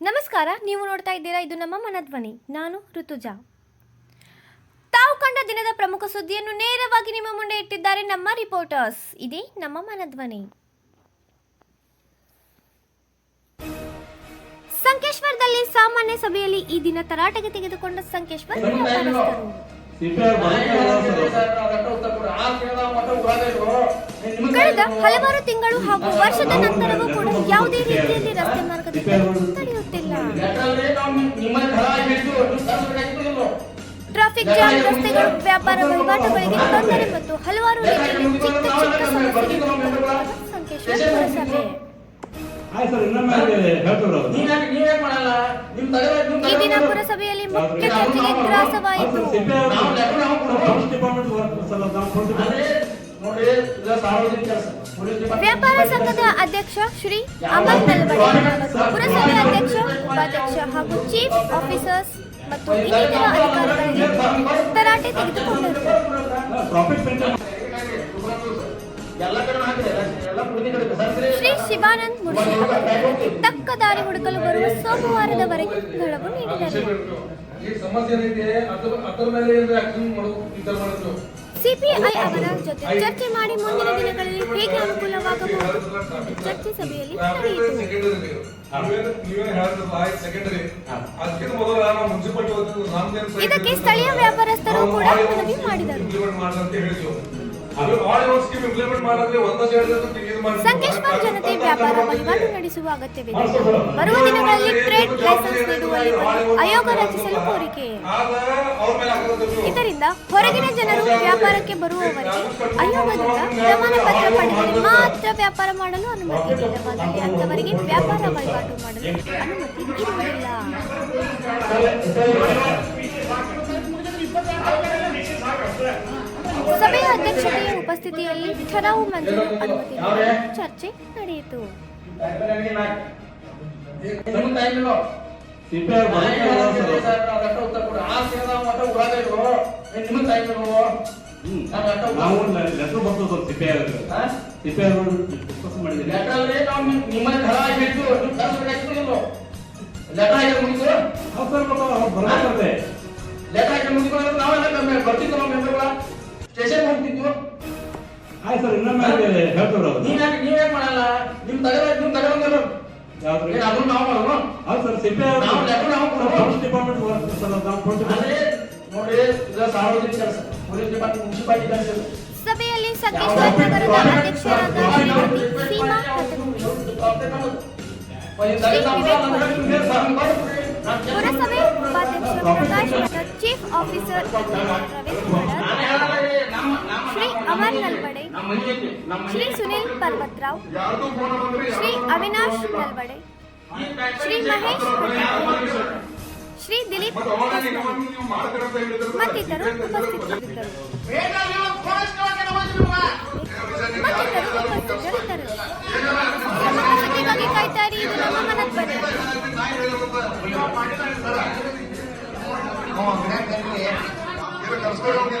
ನಮಸ್ಕಾರ ನೀವು ನೋಡ್ತಾ ಇದ್ದೀರಾ ಇದು ನಮ್ಮ ಮನಧ್ವನಿ ನಾನು ಋತುಜಾ. ತಾವು ಕಂಡ ದಿನದ ಪ್ರಮುಖ ಸುದ್ದಿಯನ್ನು ನೇರವಾಗಿ ನಿಮ್ಮ ಮುಂದೆ ಇಟ್ಟಿದ್ದಾರೆ ನಮ್ಮ ರಿಪೋರ್ಟರ್ಸ್. ಇದೇ ನಮ್ಮ ಮನಧ್ವನಿ ಸಂಕೇಶ್ವರದಲ್ಲಿ ಸಾಮಾನ್ಯ ಸಭೆಯಲ್ಲಿ ಈ ದಿನ ತರಾಟೆಗೆ ತೆಗೆದುಕೊಂಡ ಸಂಕೇಶ್ವರ್ ಕಳೆದ ಹಲವಾರು ತಿಂಗಳು ಹಾಗೂ ವರ್ಷದ ನಂತರವೂ ಕೂಡ ಯಾವುದೇ ರೀತಿಯಲ್ಲಿ ರಸ್ತೆ ಮಾರ್ಗದಲ್ಲಿ ಟ್ರಾಫಿಕ್ ಜಾಮ್ ರಸ್ತೆಗಳು ವ್ಯಾಪಾರ ವಹಿವಾಟುಗಳಿಗೆ ತೊಂದರೆ ಮತ್ತು ಹಲವಾರು ರೀತಿಯಲ್ಲಿ ಚಿಕ್ಕ ಈ ದಿನ ಪುರಸಭೆಯಲ್ಲಿ ಮುಖ್ಯ ಚರ್ಚೆಗೆ ಗ್ರಾಸವಾಯಿತು ವ್ಯಾಪಾರ ಸಂಘದ ಅಧ್ಯಕ್ಷ ಶ್ರೀ ಅಮರ್ ನಲ್ವಡೆ ಪುರಸಭೆ ಅಧ್ಯಕ್ಷ ಉಪಾಧ್ಯಕ್ಷ ಹಾಗೂ ಚೀಫ್ ಆಫೀಸರ್ಸ್ ಮತ್ತು ಇನ್ನಿತರ ಅಧಿಕಾರಿಗಳಿಗೆ ತರಾಟೆ ತೆಗೆದುಕೊಂಡರು ಶ್ರೀ ಶಿವಾನಂದ್ ಮುರ್ಷಿ ಅವರಿಗೆ ತಕ್ಕ ದಾರಿ ಹುಡುಕಲು ಬರುವ ಸೋಮವಾರದವರೆಗೆ ಗಡುವು ನೀಡಿದರು. ಸಿಪಿಐ ಅವರ ಜೊತೆ ಚರ್ಚೆ ಮಾಡಿ ಮುಂದಿನ ದಿನಗಳಲ್ಲಿ ಹೇಗೆ ಅನುಕೂಲವಾಗಬಹುದು? ಚರ್ಚೆ ಸಭೆಯಲ್ಲಿ ನಡೆಯಿತು. ಇದಕ್ಕೆ ಸ್ಥಳೀಯ ವ್ಯಾಪಾರಸ್ಥರು ಕೂಡ ಮನವಿ ಮಾಡಿದರು. ಸಂಕೇಶ್ವರ ಜನತೆ ವ್ಯಾಪಾರ ವಹಿವಾಟು ನಡೆಸುವ ಅಗತ್ಯವಿದೆ. ಬರುವ ದಿನಗಳಲ್ಲಿ ಟ್ರೇಡ್ ಲೈಸೆನ್ಸ್ ನೀಡುವಲ್ಲಿ ಆಯೋಗ ರಚಿಸಲು ಕೋರಿಕೆ ಇದರಿಂದ ಹೊರಗಿನ ಜನರು ವ್ಯಾಪಾರಕ್ಕೆ ಬರುವವರಿಗೆ ಆಯೋಗದಿಂದ ಪ್ರಮಾಣ ಪತ್ರ ಪಡೆದರೆ ಮಾತ್ರ ವ್ಯಾಪಾರ ಮಾಡಲು ಅನುಮತಿ ಇಲ್ಲವಾದಲ್ಲಿ ಅಂತವರಿಗೆ ವ್ಯಾಪಾರ ವಹಿವಾಟು ಮಾಡಲು ಅನುಮತಿ ಇರುವುದಿಲ್ಲ ಸಭೆಯ ಅಧ್ಯಕ್ಷತೆಯ ಉಪಸ್ಥಿತಿಯಲ್ಲಿ ಠರಾವು ಮಂಜೂರು ಅನುಮತಿ ಚರ್ಚೆ ನಡೆಯಿತು. ಲೆಟರ್ ಬರ್ತದೆ ಹೌದು ಸರ್ ಮತ್ತೆ ಅವ್ರು ಬರ್ಬೇಕಾದ್ರೆ ಸ್ಟೇಷನ್ ಹೋಗ್ತಿದ್ವು ಆಯ್ತು ಸರ್ ಇನ್ನೊಮ್ಮೆ ಹೇಳ್ತೇವ್ರಿ ಅವ್ರು ನೀವ್ ಯಾಕೆ ನೀವ್ ಯಾಕೆ ಮಾಡಲ್ಲ ನಿಮ್ ತಗದ ನಿಮ್ ತಗೊಂಡ್ರು ಅದನ್ನ ನಾವು ಮಾಡೋಣ ಹೌದು ಸರ್ ಸಿಪಿ ನಾವು ಲೆಕ್ಕ ನಾವು ಕೊಡ್ಬೋದು. ಡಿಪಾರ್ಟ್ಮೆಂಟ್ ವರ್ಕ್ ಸರ್ ನಾವು ಪೊಲೀಸ್ ಅದೇ ನೋಡ್ರಿ ಇದು ಸಾರ್ವಜನಿಕ ಕೆಲಸ ಪೊಲೀಸ್ ಡಿಪಾರ್ಟ್ಮೆಂಟ್ ಮುನ್ಸಿಪಾಲಿಟಿ ಕೆಲಸ ಸಭೆಯಲ್ಲಿ ಸಂಕೇಶ್ವರ ನಗರದ ಅಧ್ಯಕ್ಷರಾದ ಶ್ರೀಮತಿ ಸೀಮಾ ಹತನೂರಿ ಪುರಸಭೆ ಉಪಾಧ್ಯಕ್ಷ ಪ್ರಕಾಶ್ ಭಟ್, ಚೀಫ್ ಆಫೀಸರ್ ಅಮರ್ ನಲ್ಬಡೆ ಶ್ರೀ ಸುನಿಲ್ ಪರ್ವತ್ರಾವ್. ಶ್ರೀ ಅವಿನಾಶ್ ನಲ್ಬಡೆ ಶ್ರೀ ಮಹೇಶ್ ಶ್ರೀ ದಿಲೀಪ್ ಮತ್ತಿತರು ಉಪಸ್ಥಿತರಿದ್ದರು. ಮತ್ತಿತರರು ಉಪಸ್ಥಿತರಿದ್ದರು. ಸುದ್ದಿಗಾಗಿ ಕಾಯ್ತಾ ಇರಿ, ಇದು ನಮ್ಮ ಕರ್ಸ್ಕೊಂಡು ಹೋಗಿ